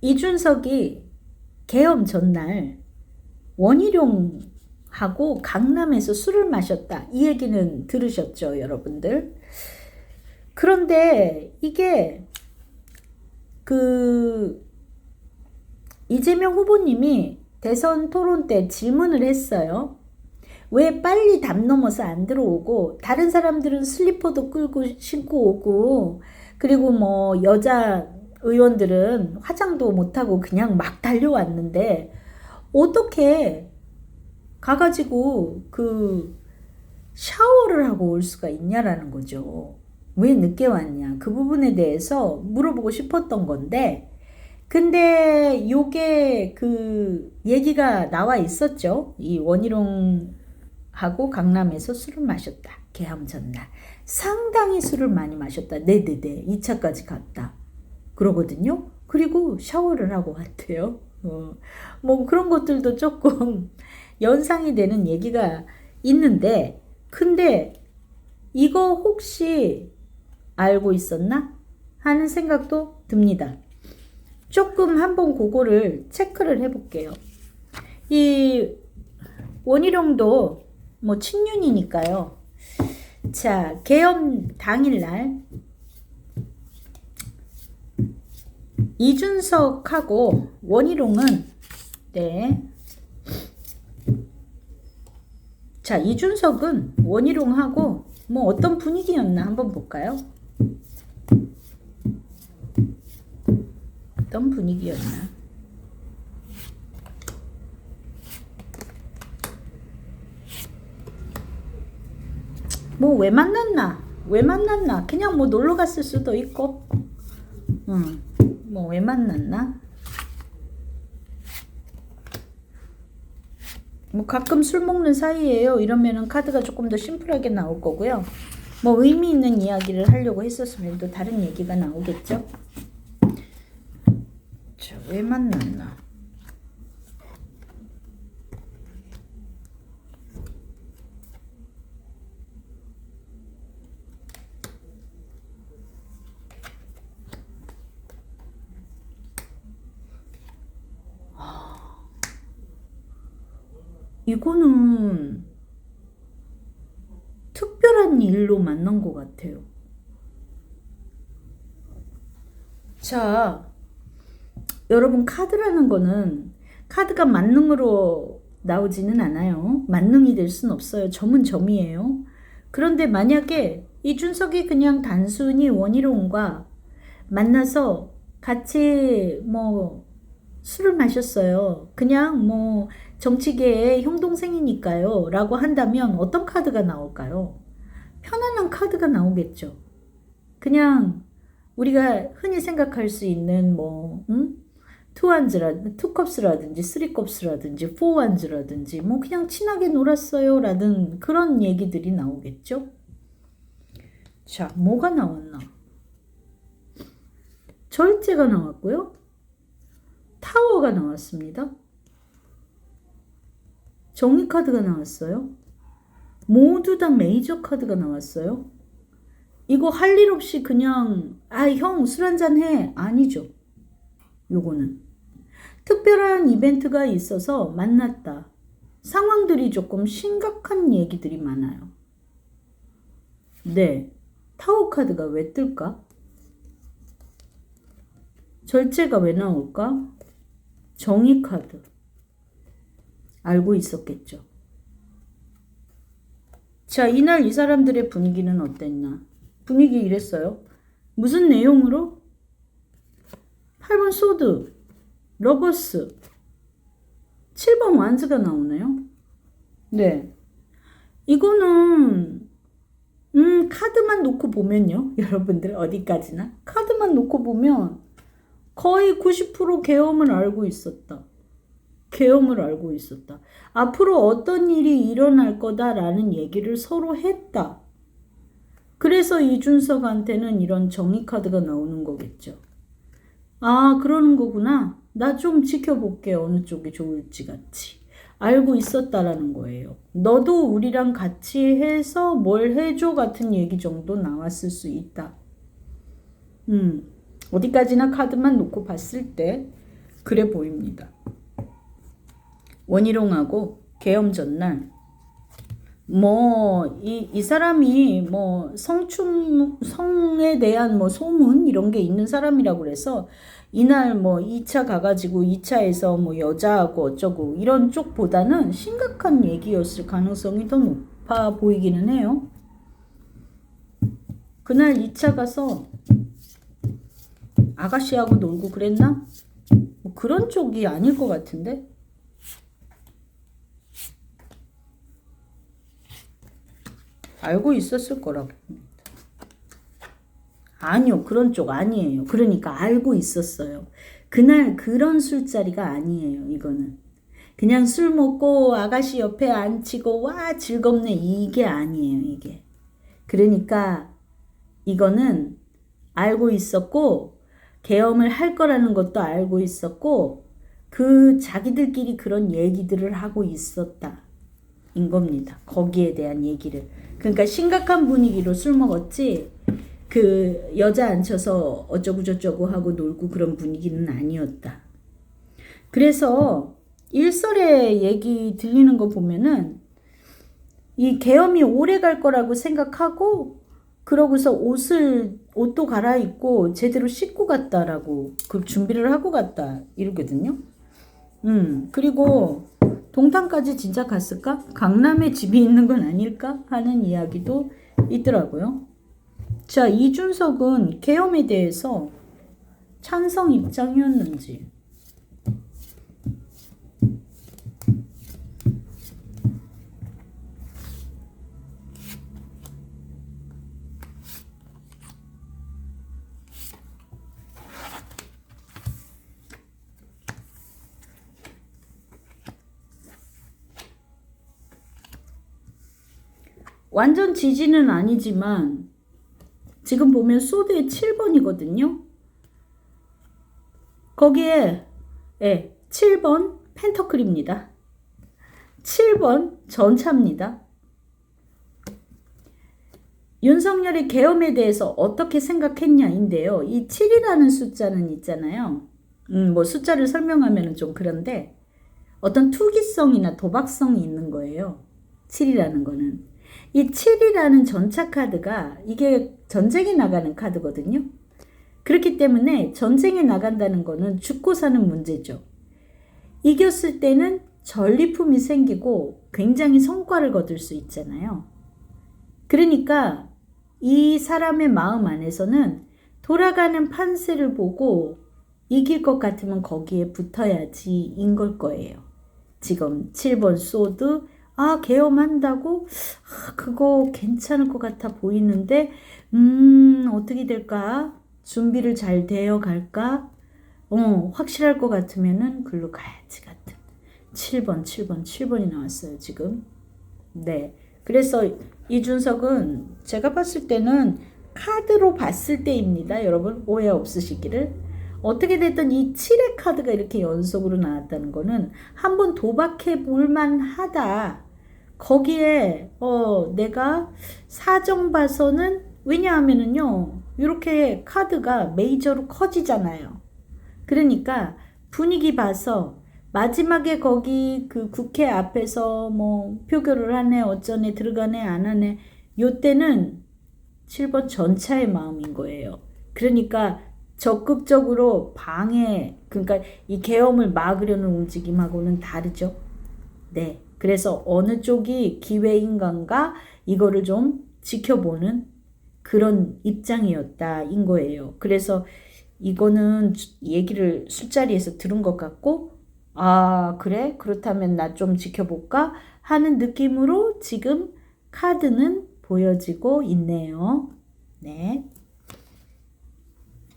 이준석이 계엄 전날 원희룡하고 강남에서 술을 마셨다. 이 얘기는 들으셨죠, 여러분들? 그런데 이게 그 이재명 후보님이 대선 토론 때 질문을 했어요. 왜 빨리 담 넘어서 안 들어오고 다른 사람들은 슬리퍼도 끌고 신고 오고 그리고 뭐 여자 의원들은 화장도 못하고 그냥 막 달려왔는데 어떻게 가가지고 그 샤워를 하고 올 수가 있냐라는 거죠. 왜 늦게 왔냐. 그 부분에 대해서 물어보고 싶었던 건데, 근데 요게 그 얘기가 나와 있었죠. 이 원희룡하고 강남에서 술을 마셨다. 개함 전날. 상당히 술을 많이 마셨다. 네네네. 2차까지 갔다. 그러거든요. 그리고 샤워를 하고 왔대요. 어, 뭐 그런 것들도 조금 연상이 되는 얘기가 있는데, 근데 이거 혹시 알고 있었나? 하는 생각도 듭니다. 조금 한번 그거를 체크를 해볼게요. 이 원희룡도 뭐 친윤이니까요. 자, 개엄 당일날 이준석하고 원희룡은 네. 자, 이준석은 원희룡하고 뭐 어떤 분위기였나 한번 볼까요? 어떤 분위기였나? 뭐 왜 만났나? 왜 만났나? 그냥 뭐 놀러 갔을 수도 있고, 응, 뭐 왜 만났나? 뭐 가끔 술 먹는 사이에요. 이러면은 카드가 조금 더 심플하게 나올 거고요. 뭐 의미 있는 이야기를 하려고 했었으면 또 다른 얘기가 나오겠죠. 자, 왜 만났나? 이거는 특별한 일로 만난 것 같아요. 자, 여러분 카드라는 거는 카드가 만능으로 나오지는 않아요. 만능이 될 수는 없어요. 점은 점이에요. 그런데 만약에 이준석이 그냥 단순히 원희룡과 만나서 같이 뭐 술을 마셨어요. 그냥 뭐 정치계의 형 동생이니까요. 라고 한다면 어떤 카드가 나올까요? 편안한 카드가 나오겠죠. 그냥 우리가 흔히 생각할 수 있는 뭐 음? 투안즈라든지 투컵스라든지 쓰리컵스라든지 포안즈라든지 뭐 그냥 친하게 놀았어요 라든 그런 얘기들이 나오겠죠. 자, 뭐가 나왔나? 절제가 나왔고요. 타워가 나왔습니다. 정의 카드가 나왔어요. 모두 다 메이저 카드가 나왔어요. 이거 할 일 없이 그냥 아 형 술 한잔 해 아니죠. 요거는 특별한 이벤트가 있어서 만났다. 상황들이 조금 심각한 얘기들이 많아요. 네. 타워 카드가 왜 뜰까? 절제가 왜 나올까? 정의 카드. 알고 있었겠죠. 자, 이날 이 사람들의 분위기는 어땠나? 분위기 이랬어요. 무슨 내용으로? 8번 소드, 러버스, 7번 완즈가 나오네요. 네. 이거는, 음, 카드만 놓고 보면요. 여러분들, 어디까지나. 카드만 놓고 보면 거의 90% 계엄을 알고 있었다. 계엄을 알고 있었다. 앞으로 어떤 일이 일어날 거다라는 얘기를 서로 했다. 그래서 이준석한테는 이런 정의 카드가 나오는 거겠죠. 아, 그러는 거구나. 나 좀 지켜볼게. 어느 쪽이 좋을지 같이. 알고 있었다라는 거예요. 너도 우리랑 같이 해서 뭘 해줘 같은 얘기 정도 나왔을 수 있다. 음, 어디까지나 카드만 놓고 봤을 때 그래 보입니다. 원희룡하고 계엄 전날 뭐이이 사람이 뭐 성춤 성에 대한 뭐 소문 이런 게 있는 사람이라고 그래서 이날 뭐 2차 가가지고 2차에서 뭐 여자하고 어쩌고 이런 쪽보다는 심각한 얘기였을 가능성이 더 높아 보이기는 해요. 그날 2차 가서 아가씨하고 놀고 그랬나? 뭐 그런 쪽이 아닐 것 같은데? 알고 있었을 거라고. 아니요, 그런 쪽 아니에요. 그러니까 알고 있었어요. 그날 그런 술자리가 아니에요, 이거는. 그냥 술 먹고 아가씨 옆에 앉히고 와 즐겁네 이게 아니에요, 이게. 그러니까 이거는 알고 있었고 계엄을 할 거라는 것도 알고 있었고 그 자기들끼리 그런 얘기들을 하고 있었다. 인 겁니다. 거기에 대한 얘기를. 그러니까 심각한 분위기로 술 먹었지 그 여자 앉혀서 어쩌고 저쩌고 하고 놀고 그런 분위기는 아니었다. 그래서 일설의 얘기 들리는 거 보면은 이 계엄이 오래 갈 거라고 생각하고 그러고서 옷을 옷도 갈아입고 제대로 씻고 갔다라고 그 준비를 하고 갔다 이러거든요. 음 그리고 동탄까지 진짜 갔을까? 강남에 집이 있는 건 아닐까? 하는 이야기도 있더라고요. 자, 이준석은 계엄에 대해서 찬성 입장이었는지. 완전 지지는 아니지만 지금 보면 소드의 7번이거든요. 거기에 예, 7번 펜터클입니다. 7번 전차입니다. 윤석열의 계엄에 대해서 어떻게 생각했냐인데요. 이 7이라는 숫자는 있잖아요. 음, 뭐 숫자를 설명하면 좀 그런데 어떤 투기성이나 도박성이 있는 거예요. 7이라는 거는. 이 7이라는 전차 카드가 이게 전쟁에 나가는 카드거든요. 그렇기 때문에 전쟁에 나간다는 거는 죽고 사는 문제죠. 이겼을 때는 전리품이 생기고 굉장히 성과를 거둘 수 있잖아요. 그러니까 이 사람의 마음 안에서는 돌아가는 판세를 보고 이길 것 같으면 거기에 붙어야지 인 걸 거예요. 지금 7번 소드, 아, 계엄한다고? 아, 그거 괜찮을 것 같아 보이는데, 음, 어떻게 될까? 준비를 잘 되어 갈까? 어, 확실할 것 같으면은 글로 가야지 같은. 7번, 7번, 7번이 나왔어요, 지금. 네. 그래서 이준석은 제가 봤을 때는 카드로 봤을 때입니다. 여러분, 오해 없으시기를. 어떻게 됐든 이 7의 카드가 이렇게 연속으로 나왔다는 거는 한번 도박해 볼만 하다. 거기에 어 내가 사정 봐서는 왜냐하면은요. 이렇게 카드가 메이저로 커지잖아요. 그러니까 분위기 봐서 마지막에 거기 그 국회 앞에서 뭐 표결을 하네 어쩌네 들어가네 안 하네 요때는 7번 전차의 마음인 거예요. 그러니까 적극적으로 방해 그러니까 이 계엄을 막으려는 움직임하고는 다르죠. 네. 그래서 어느 쪽이 기회인간가 이거를 좀 지켜보는 그런 입장이었다인 거예요. 그래서 이거는 얘기를 술자리에서 들은 것 같고 아 그래 그렇다면 나 좀 지켜볼까 하는 느낌으로 지금 카드는 보여지고 있네요. 네.